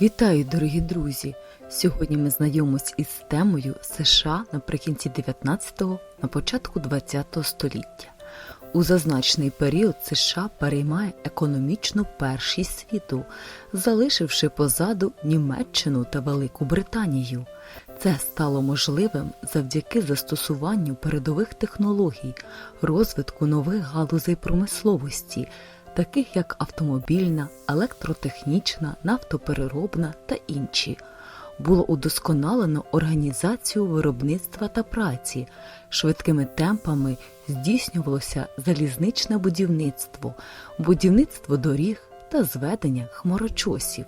Вітаю, дорогі друзі! Сьогодні ми знайомимось із темою США наприкінці 19-го, на початку 20-го століття. У зазначений період США переймає економічну першість світу, залишивши позаду Німеччину та Велику Британію. Це стало можливим завдяки застосуванню передових технологій, розвитку нових галузей промисловості, таких як автомобільна, електротехнічна, нафтопереробна та інші. Було удосконалено організацію виробництва та праці. Швидкими темпами здійснювалося залізничне будівництво, будівництво доріг та зведення хмарочосів.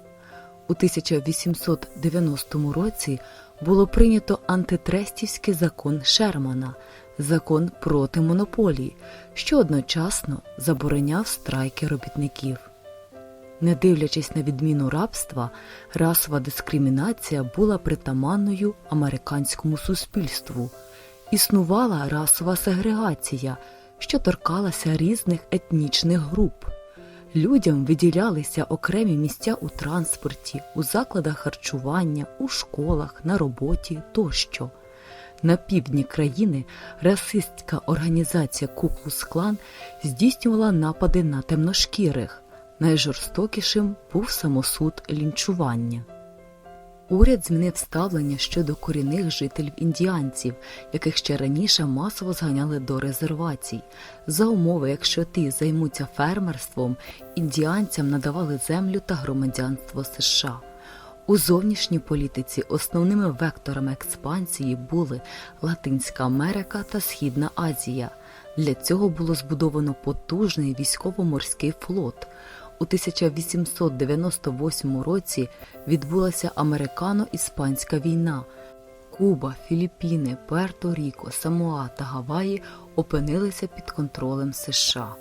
У 1890 році було прийнято антитрестівський закон Шермана, закон проти монополії, що одночасно забороняв страйки робітників. Не дивлячись на відміну рабства, расова дискримінація була притаманною американському суспільству. Існувала расова сегрегація, що торкалася різних етнічних груп. Людям виділялися окремі місця у транспорті, у закладах харчування, у школах, на роботі тощо. На півдні країни расистська організація Куклус-клан здійснювала напади на темношкірих. Найжорстокішим був самосуд лінчування. Уряд змінив ставлення щодо корінних жителів індіанців, яких ще раніше масово зганяли до резервацій. За умови, якщо ті займуться фермерством, індіанцям надавали землю та громадянство США. У зовнішній політиці основними векторами експансії були Латинська Америка та Східна Азія. Для цього було збудовано потужний військово-морський флот. У 1898 році відбулася американо-іспанська війна. Куба, Філіппіни, Пуерто-Ріко, Самоа та Гаваї опинилися під контролем США.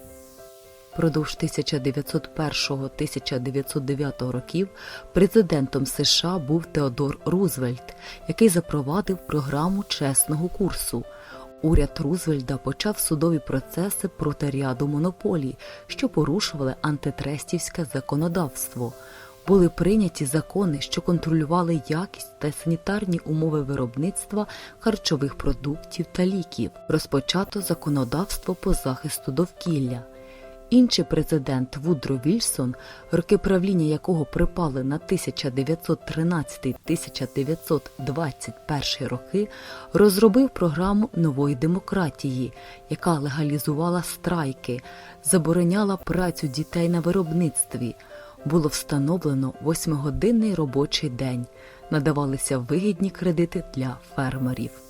Продовж 1901-1909 років президентом США був Теодор Рузвельт, який запровадив програму чесного курсу. Уряд Рузвельда почав судові процеси проти ряду монополій, що порушували антитрестівське законодавство. Були прийняті закони, що контролювали якість та санітарні умови виробництва харчових продуктів та ліків. Розпочато законодавство по захисту довкілля. Інший президент Вудро Вільсон, роки правління якого припали на 1913-1921 роки, розробив програму нової демократії, яка легалізувала страйки, забороняла працю дітей на виробництві. Було встановлено восьмигодинний робочий день, надавалися вигідні кредити для фермерів.